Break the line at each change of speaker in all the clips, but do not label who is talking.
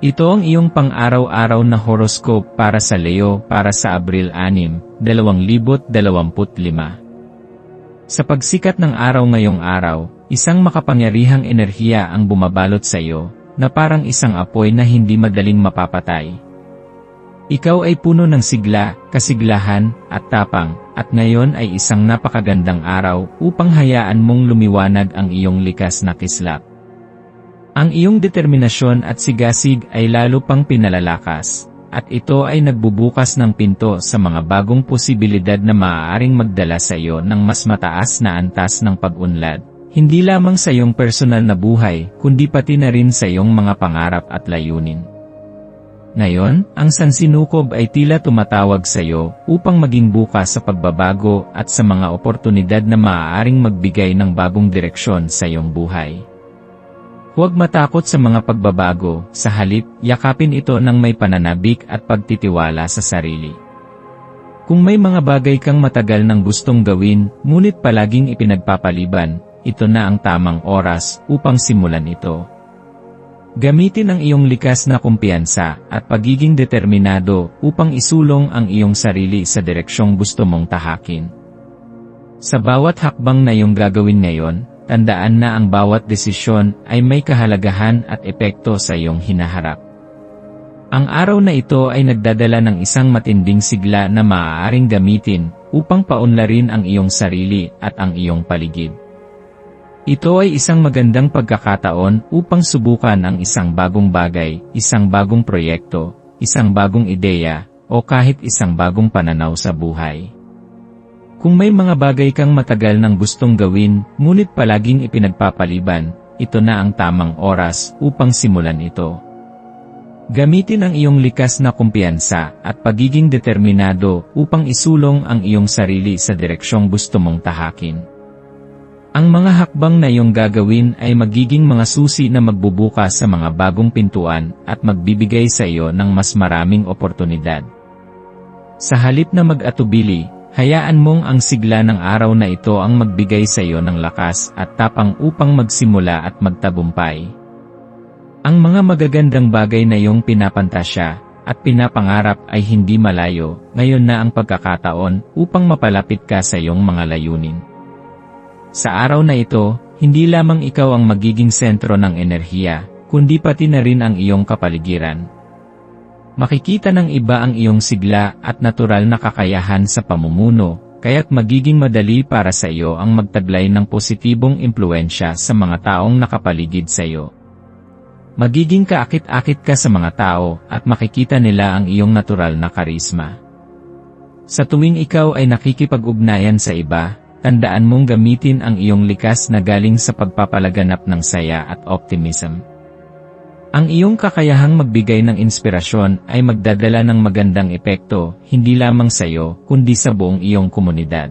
Ito ang iyong pang-araw-araw na horoscope para sa Leo para sa Abril 6, 2025. Sa pagsikat ng araw ngayong araw, isang makapangyarihang enerhiya ang bumabalot sa iyo, na parang isang apoy na hindi madaling mapapatay. Ikaw ay puno ng sigla, kasiglahan, at tapang, at ngayon ay isang napakagandang araw upang hayaan mong lumiwanag ang iyong likas na kislap. Ang iyong determinasyon at sigasig ay lalo pang pinalalakas, at ito ay nagbubukas ng pinto sa mga bagong posibilidad na maaaring magdala sa iyo ng mas mataas na antas ng pag-unlad. Hindi lamang sa iyong personal na buhay, kundi pati na rin sa iyong mga pangarap at layunin. Ngayon, ang sansinukob ay tila tumatawag sa iyo upang maging bukas sa pagbabago at sa mga oportunidad na maaaring magbigay ng bagong direksyon sa iyong buhay. Huwag matakot sa mga pagbabago, sa halip, yakapin ito ng may pananabik at pagtitiwala sa sarili. Kung may mga bagay kang matagal nang gustong gawin, ngunit palaging ipinagpapaliban, ito na ang tamang oras upang simulan ito. Gamitin ang iyong likas na kumpiyansa at pagiging determinado upang isulong ang iyong sarili sa direksyong gusto mong tahakin. Sa bawat hakbang na iyong gagawin ngayon, tandaan na ang bawat desisyon ay may kahalagahan at epekto sa iyong hinaharap. Ang araw na ito ay nagdadala ng isang matinding sigla na maaaring gamitin upang paunlarin ang iyong sarili at ang iyong paligid. Ito ay isang magandang pagkakataon upang subukan ang isang bagong bagay, isang bagong proyekto, isang bagong ideya, o kahit isang bagong pananaw sa buhay. Kung may mga bagay kang matagal nang gustong gawin, ngunit palaging ipinagpapaliban, ito na ang tamang oras upang simulan ito. Gamitin ang iyong likas na kumpiyansa at pagiging determinado upang isulong ang iyong sarili sa direksyong gusto mong tahakin. Ang mga hakbang na iyong gagawin ay magiging mga susi na magbubukas sa mga bagong pintuan at magbibigay sa iyo ng mas maraming oportunidad. Sa halip na mag-atubili, Hayaan mong ang sigla ng araw na ito ang magbigay sa iyo ng lakas at tapang upang magsimula at magtabumpay. Ang mga magagandang bagay na iyong pinapantasya at pinapangarap ay hindi malayo, ngayon na ang pagkakataon upang mapalapit ka sa iyong mga layunin. Sa araw na ito, hindi lamang ikaw ang magiging sentro ng enerhiya, kundi pati na rin ang iyong kapaligiran. Makikita ng iba ang iyong sigla at natural na kakayahan sa pamumuno, kaya't magiging madali para sa iyo ang magtaglay ng positibong impluensya sa mga taong nakapaligid sa iyo. Magiging kaakit-akit ka sa mga tao at makikita nila ang iyong natural na karisma. Sa tuwing ikaw ay nakikipag-ugnayan sa iba, tandaan mong gamitin ang iyong likas na galing sa pagpapalaganap ng saya at optimism. Ang iyong kakayahang magbigay ng inspirasyon ay magdadala ng magandang epekto, hindi lamang sa iyo, kundi sa buong iyong komunidad.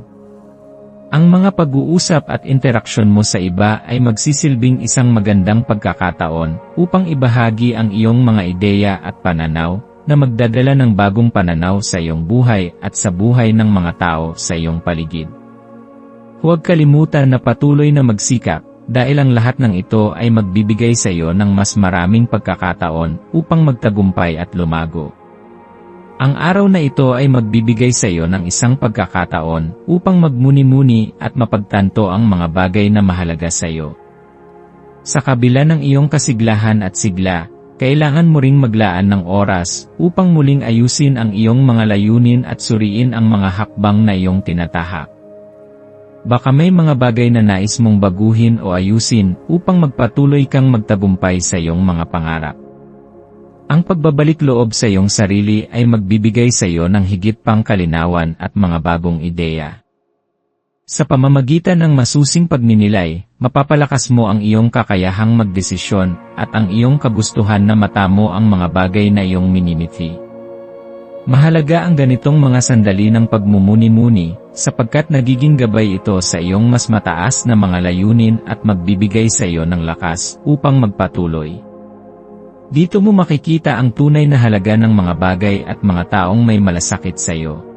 Ang mga pag-uusap at interaksyon mo sa iba ay magsisilbing isang magandang pagkakataon upang ibahagi ang iyong mga ideya at pananaw na magdadala ng bagong pananaw sa iyong buhay at sa buhay ng mga tao sa iyong paligid. Huwag kalimutan na patuloy na magsikap, dahil ang lahat ng ito ay magbibigay sa iyo ng mas maraming pagkakataon upang magtagumpay at lumago. Ang araw na ito ay magbibigay sa iyo ng isang pagkakataon upang magmuni-muni at mapagtanto ang mga bagay na mahalaga sa iyo. Sa kabila ng iyong kasiglahan at sigla, kailangan mo ring maglaan ng oras upang muling ayusin ang iyong mga layunin at suriin ang mga hakbang na iyong tinatahak. Baka may mga bagay na nais mong baguhin o ayusin upang magpatuloy kang magtagumpay sa iyong mga pangarap. Ang pagbabalik loob sa iyong sarili ay magbibigay sa iyo ng higit pang kalinawan at mga bagong ideya. Sa pamamagitan ng masusing pagninilay, mapapalakas mo ang iyong kakayahang magdesisyon at ang iyong kagustuhan na matamo ang mga bagay na iyong minimithi. Mahalaga ang ganitong mga sandali ng pagmumuni-muni, sapagkat nagiging gabay ito sa iyong mas mataas na mga layunin at magbibigay sa iyo ng lakas upang magpatuloy. Dito mo makikita ang tunay na halaga ng mga bagay at mga taong may malasakit sa iyo.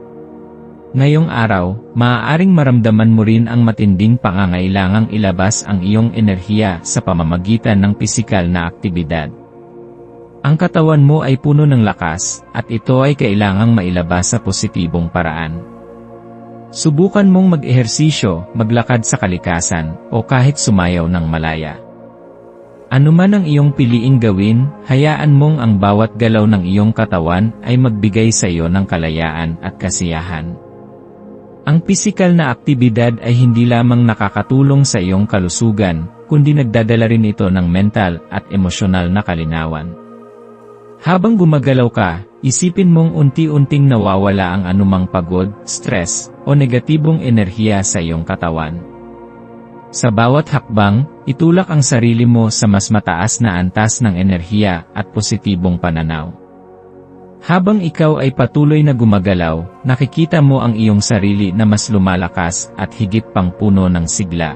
Ngayong araw, maaaring maramdaman mo rin ang matinding pangangailangang ilabas ang iyong enerhiya sa pamamagitan ng pisikal na aktibidad. Ang katawan mo ay puno ng lakas, at ito ay kailangang mailabas sa positibong paraan. Subukan mong mag-ehersisyo, maglakad sa kalikasan, o kahit sumayaw ng malaya. Ano man ang iyong piliing gawin, hayaan mong ang bawat galaw ng iyong katawan ay magbigay sa iyo ng kalayaan at kasiyahan. Ang pisikal na aktibidad ay hindi lamang nakakatulong sa iyong kalusugan, kundi nagdadala rin ito ng mental at emosyonal na kalinawan. Habang gumagalaw ka, isipin mong unti-unting nawawala ang anumang pagod, stress, o negatibong enerhiya sa iyong katawan. Sa bawat hakbang, itulak ang sarili mo sa mas mataas na antas ng enerhiya at positibong pananaw. Habang ikaw ay patuloy na gumagalaw, nakikita mo ang iyong sarili na mas lumalakas at higit pang puno ng sigla.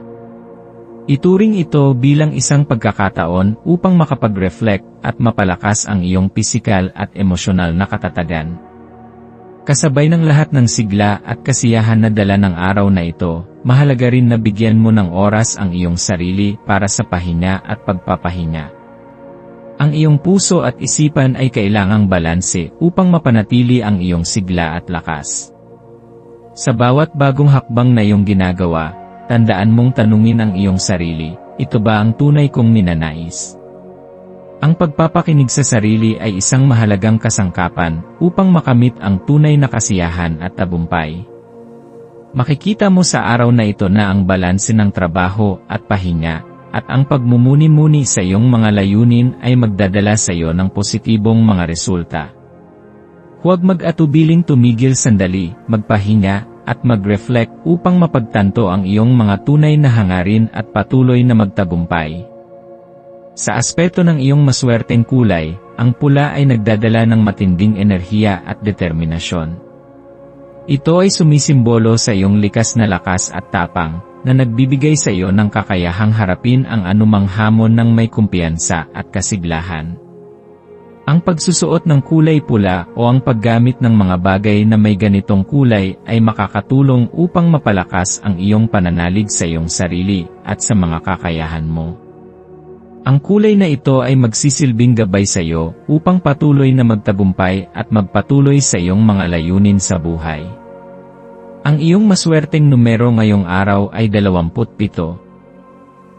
Ituring ito bilang isang pagkakataon upang makapag-reflect at mapalakas ang iyong pisikal at emosyonal na katatagan. Kasabay ng lahat ng sigla at kasiyahan na dala ng araw na ito, mahalaga rin na bigyan mo ng oras ang iyong sarili para sa pahinga at pagpapahinga. Ang iyong puso at isipan ay kailangang balanse upang mapanatili ang iyong sigla at lakas. Sa bawat bagong hakbang na iyong ginagawa, tandaan mong tanungin ang iyong sarili, ito ba ang tunay kong ninanais? Ang pagpapakinig sa sarili ay isang mahalagang kasangkapan upang makamit ang tunay na kasiyahan at tabumpay. Makikita mo sa araw na ito na ang balanse ng trabaho at pahinga at ang pagmumuni-muni sa iyong mga layunin ay magdadala sa iyo ng positibong mga resulta. Huwag mag-atubiling tumigil sandali, magpahinga, at mag-reflect upang mapagtanto ang iyong mga tunay na hangarin at patuloy na magtagumpay. Sa aspeto ng iyong maswerteng kulay, ang pula ay nagdadala ng matinding enerhiya at determinasyon. Ito ay sumisimbolo sa iyong likas na lakas at tapang, na nagbibigay sa iyo ng kakayahang harapin ang anumang hamon ng may kumpiyansa at kasiglahan. Ang pagsusuot ng kulay pula o ang paggamit ng mga bagay na may ganitong kulay ay makakatulong upang mapalakas ang iyong pananalig sa iyong sarili at sa mga kakayahan mo. Ang kulay na ito ay magsisilbing gabay sa iyo upang patuloy na magtagumpay at magpatuloy sa iyong mga layunin sa buhay. Ang iyong maswerteng numero ngayong araw ay 27.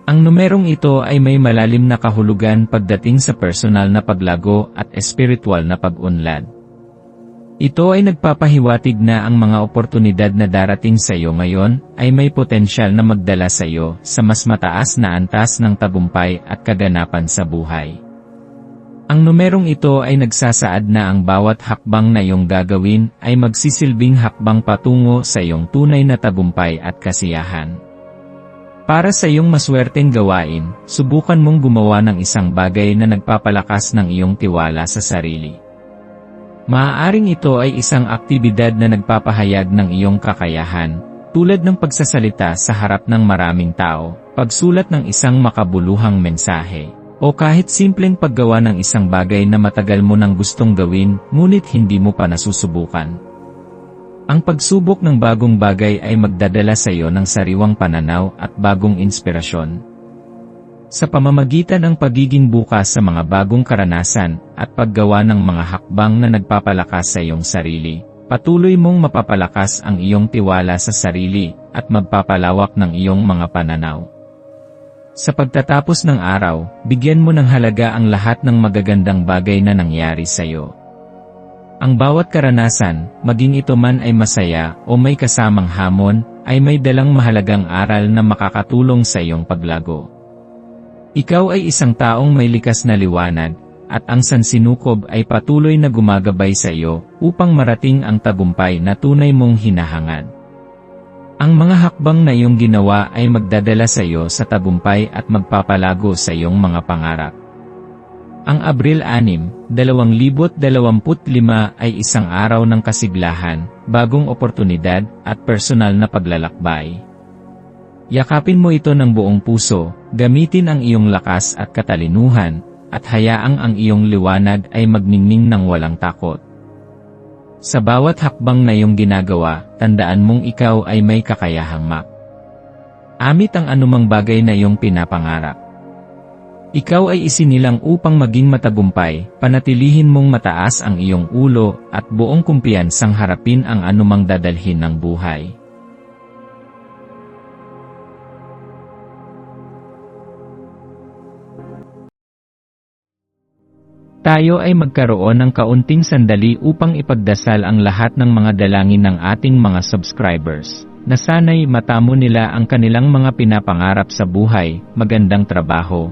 Ang numerong ito ay may malalim na kahulugan pagdating sa personal na paglago at espiritual na pag-unlad. Ito ay nagpapahiwatig na ang mga oportunidad na darating sa iyo ngayon ay may potensyal na magdala sa iyo sa mas mataas na antas ng tagumpay at kaganapan sa buhay. Ang numerong ito ay nagsasaad na ang bawat hakbang na iyong gagawin ay magsisilbing hakbang patungo sa iyong tunay na tagumpay at kasiyahan. Para sa iyong maswerteng gawain, subukan mong gumawa ng isang bagay na nagpapalakas ng iyong tiwala sa sarili. Maaaring ito ay isang aktibidad na nagpapahayag ng iyong kakayahan, tulad ng pagsasalita sa harap ng maraming tao, pagsulat ng isang makabuluhang mensahe, o kahit simpleng paggawa ng isang bagay na matagal mo nang gustong gawin, ngunit hindi mo pa nasusubukan. Ang pagsubok ng bagong bagay ay magdadala sa iyo ng sariwang pananaw at bagong inspirasyon. Sa pamamagitan ng pagiging bukas sa mga bagong karanasan at paggawa ng mga hakbang na nagpapalakas sa iyong sarili, patuloy mong mapapalakas ang iyong tiwala sa sarili at magpapalawak ng iyong mga pananaw. Sa pagtatapos ng araw, bigyan mo ng halaga ang lahat ng magagandang bagay na nangyari sa iyo. Ang bawat karanasan, maging ito man ay masaya o may kasamang hamon, ay may dalang mahalagang aral na makakatulong sa iyong paglago. Ikaw ay isang taong may likas na liwanag, at ang sansinukob ay patuloy na gumagabay sa iyo upang marating ang tagumpay na tunay mong hinahangad. Ang mga hakbang na iyong ginawa ay magdadala sa iyo sa tagumpay at magpapalago sa iyong mga pangarap. Ang Abril 6, 2025 ay isang araw ng kasiglahan, bagong oportunidad, at personal na paglalakbay. Yakapin mo ito ng buong puso, gamitin ang iyong lakas at katalinuhan, at hayaang ang iyong liwanag ay magningning ng walang takot. Sa bawat hakbang na iyong ginagawa, tandaan mong ikaw ay may kakayahang mak. Amit ang anumang bagay na iyong pinapangarap. Ikaw ay isinilang upang maging matagumpay, panatilihin mong mataas ang iyong ulo at buong kumpiyansang harapin ang anumang dadalhin ng buhay. Tayo ay magkaroon ng kaunting sandali upang ipagdasal ang lahat ng mga dalangin ng ating mga subscribers, na sana'y matamo nila ang kanilang mga pinapangarap sa buhay, magandang trabaho,